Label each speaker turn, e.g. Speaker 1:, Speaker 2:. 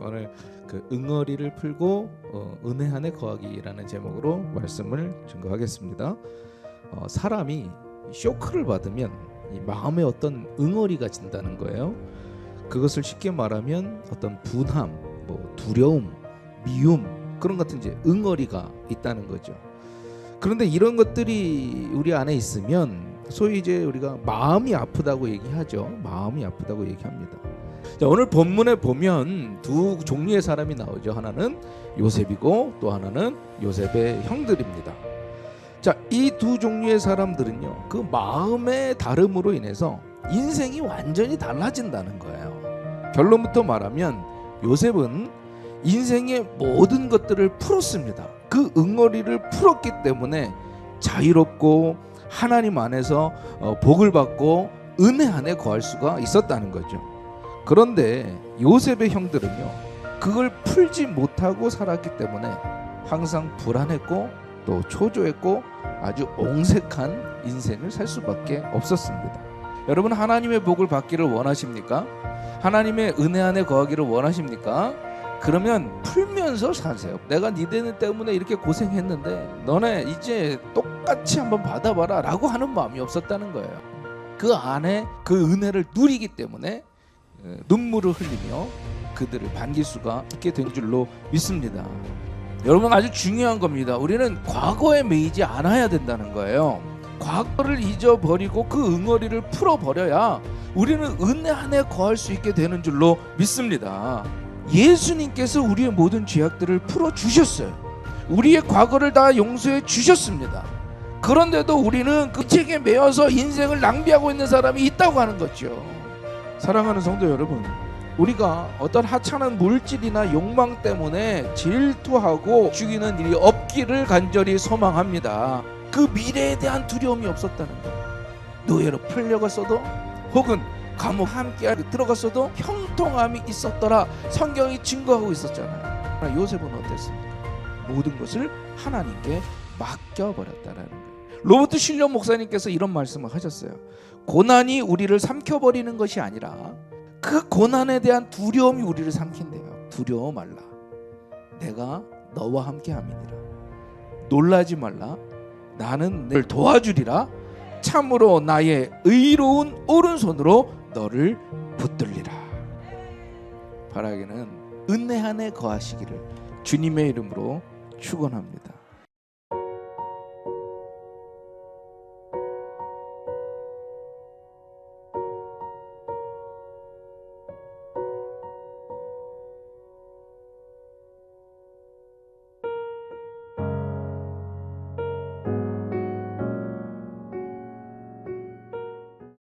Speaker 1: 오늘 그 응어리를 풀고 어, 은혜 안에 거하기라는 제목으로 말씀을 증거하겠습니다. 어, 사람이 쇼크를 받으면 이 마음에 어떤 응어리가 진다는 거예요. 그것을 쉽게 말하면 어떤 분함, 뭐 두려움, 미움 그런 같은 이제 응어리가 있다는 거죠. 그런데 이런 것들이 우리 안에 있으면 소위 이제 우리가 마음이 아프다고 얘기하죠. 마음이 아프다고 얘기합니다. 자, 오늘 본문에 보면 두 종류의 사람이 나오죠. 하나는 요셉이고 또 하나는 요셉의 형들입니다. 자, 이 두 종류의 사람들은요. 그 마음의 다름으로 인해서 인생이 완전히 달라진다는 거예요. 결론부터 말하면 요셉은 인생의 모든 것들을 풀었습니다. 그 응어리를 풀었기 때문에 자유롭고 하나님 안에서 어, 복을 받고 은혜 안에 거할 수가 있었다는 거죠. 그런데 요셉의 형들은요, 그걸 풀지 못하고 살았기 때문에 항상 불안했고 또 초조했고 아주 옹색한 인생을 살 수밖에 없었습니다. 여러분 하나님의 복을 받기를 원하십니까? 하나님의 은혜 안에 거하기를 원하십니까? 그러면 풀면서 사세요. 내가 니네 때문에 이렇게 고생했는데 너네 이제 똑같이 한번 받아봐라 라고 하는 마음이 없었다는 거예요. 그 안에 그 은혜를 누리기 때문에 어, 눈물을 흘리며 그들을 반길 수가 있게 된 줄로 믿습니다. 여러분 아주 중요한 겁니다. 우리는 과거에 매이지 않아야 된다는 거예요. 과거를 잊어버리고 그 응어리를 풀어버려야 우리는 은혜 안에 거할 수 있게 되는 줄로 믿습니다. 예수님께서 우리의 모든 죄악들을 풀어 주셨어요. 우리의 과거를 다 용서해 주셨습니다. 그런데도 우리는 그 책에 매여서 인생을 낭비하고 있는 사람이 있다고 하는 거죠. 사랑하는 성도 여러분, 우리가 어떤 하찮은 물질이나 욕망 때문에 질투하고 죽이는 일이 없기를 간절히 소망합니다. 그 미래에 대한 두려움이 없었다는 거예요. 노예로 풀려갔어도 혹은 감옥 함께 들어갔어도 형통함이 있었더라. 성경이 증거하고 있었잖아요. 요셉은 어땠습니까? 모든 것을 하나님께 맡겨버렸다라는 거예요. 로버트 실려 목사님께서 이런 말씀을 하셨어요. 고난이 우리를 삼켜버리는 것이 아니라 그 고난에 대한 두려움이 우리를 삼킨대요. 두려워 말라. 내가 너와 함께 함이니라. 놀라지 말라. 나는 늘 도와주리라. 참으로 나의 의로운 오른손으로 너를 붙들리라. 바라기는 은혜 안에 거하시기를 주님의 이름으로 축원합니다.